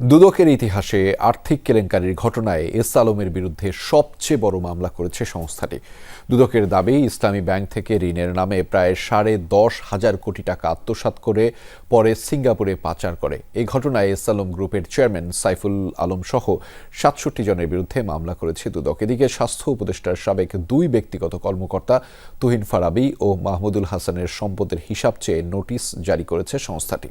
দুদকের ইতিহাসে আর্থিক কেলেঙ্কারির ঘটনায় এস আলমের বিরুদ্ধে সবচেয়ে বড় মামলা করেছে সংস্থাটি। দুদকের দাবি, ইসলামী ব্যাংক থেকে ঋণের নামে প্রায় সাড়ে দশ হাজার কোটি টাকা আত্মসাৎ করে পরে সিঙ্গাপুরে পাচার করে। এই ঘটনায় এস আলম গ্রুপের চেয়ারম্যান সাইফুল আলম সহ সাতষট্টি জনের বিরুদ্ধে মামলা করেছে দুদক। এদিকে স্বাস্থ্য উপদেষ্টার সাবেক দুই ব্যক্তিগত কর্মকর্তা তুহিন ফারাবি ও মাহমুদুল হাসানের সম্পদের হিসাব চেয়ে নোটিশ জারি করেছে সংস্থাটি।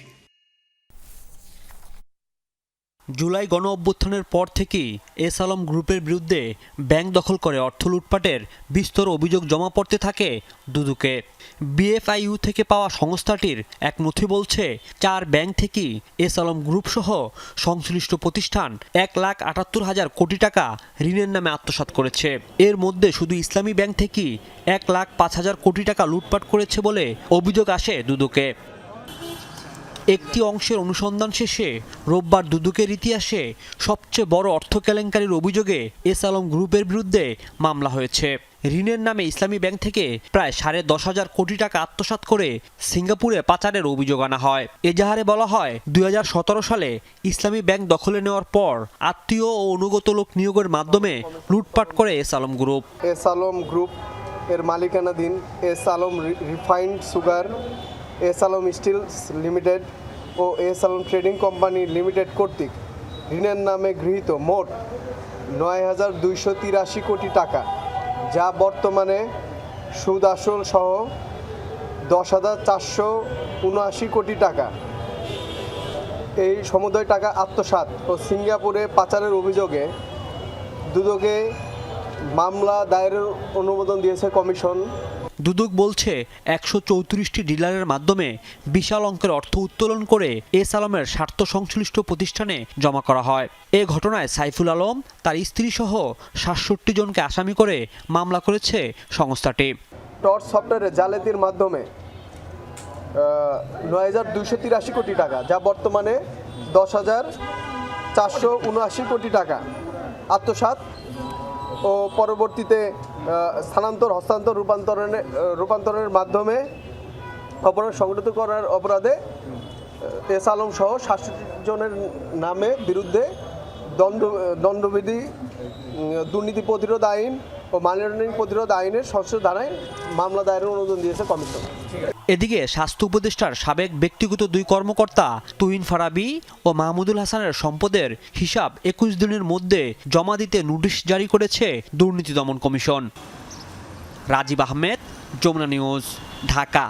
জুলাই গণ অভ্যুত্থানের পর থেকেই এস আলম গ্রুপের বিরুদ্ধে ব্যাংক দখল করে অর্থ লুটপাটের বিস্তর অভিযোগ জমা পড়তে থাকে দুদুকে। বিএফআইইউ থেকে পাওয়া সংস্থাটির এক নথি বলছে, চার ব্যাংক থেকেই এস আলম গ্রুপ সহ সংশ্লিষ্ট প্রতিষ্ঠান এক লাখ আটাত্তর হাজার কোটি টাকা ঋণের নামে আত্মসাৎ করেছে। এর মধ্যে শুধু ইসলামী ব্যাংক থেকেই এক লাখ পাঁচ হাজার কোটি টাকা লুটপাট করেছে বলে অভিযোগ আসে দুদুকে। একটি অংশের অনুসন্ধান শেষে রোববার দুদকের ইতিহাসে সবচেয়ে বড় অর্থ কেলেঙ্কারির অভিযোগে এস আলম গ্রুপের বিরুদ্ধে মামলা হয়েছে। ঋণের নামে ইসলামী ব্যাংক থেকে প্রায় সাড়ে দশ হাজার কোটি টাকা আত্মসাৎ করে সিঙ্গাপুরে পাচারের অভিযোগ আনা হয়। এজাহারে বলা হয়, দুই হাজার সতেরো সালে ইসলামী ব্যাংক দখলে নেওয়ার পর আত্মীয় ও অনুগত লোক নিয়োগের মাধ্যমে লুটপাট করে S Alam group. S Alam group এর মালিকানাধীন S Alam refined sugar S Alam steels limited ও S Alam trading company limited কর্তৃক ঋণের নামে গৃহীত মোট নয় হাজার দুইশো তিরাশি কোটি টাকা, যা বর্তমানে সুদ আসল সহ দশ হাজার চারশো উনআশি কোটি টাকা। এই সমুদয় টাকা আত্মসাৎ ও সিঙ্গাপুরে পাচারের অভিযোগে দুদকে মামলা দায়েরের অনুমোদন দিয়েছে কমিশন দুদক বলছে, একশো চৌত্রিশটি ডিলারের মাধ্যমে বিশাল অঙ্কের অর্থ উত্তোলন করে এস আলমের স্বার্থ সংশ্লিষ্ট প্রতিষ্ঠানে জমা করা হয়। এ ঘটনায় সাইফুল আলম, তার স্ত্রী সহ সাতষট্টি জনকে আসামি করে মামলা করেছে সংস্থাটি। টর্চ সফটওয়্যারে জালেতির মাধ্যমে নয় হাজার দুইশো তিরাশি কোটি টাকা, যা বর্তমানে দশ হাজার চারশো উনআশি কোটি টাকা। আত্মসাৎ ও পরবর্তীতে স্থানান্তর, হস্তান্তর, রূপান্তরণে রূপান্তরের মাধ্যমে অপরাধ সংগঠিত করার অপরাধে এস আলম সহ সাতষট্টি জনের নামে বিরুদ্ধে দণ্ড, দণ্ডবিধি দুর্নীতি প্রতিরোধ আইন ও মানি লন্ডারিং প্রতিরোধ আইনের সংশোধন ধারায় মামলা দায়েরের অনুমোদন দিয়েছে কমিশন। এদিকে স্বাস্থ্য উপদেষ্টার সাবেক ব্যক্তিগত দুই কর্মকর্তা তুহিন ফারাবি ও মাহমুদুল হাসানের সম্পদের হিসাব একুশ দিনের মধ্যে জমা দিতে নোটিশ জারি করেছে দুর্নীতি দমন কমিশন। রাজীব আহমেদ, যমুনা নিউজ, ঢাকা।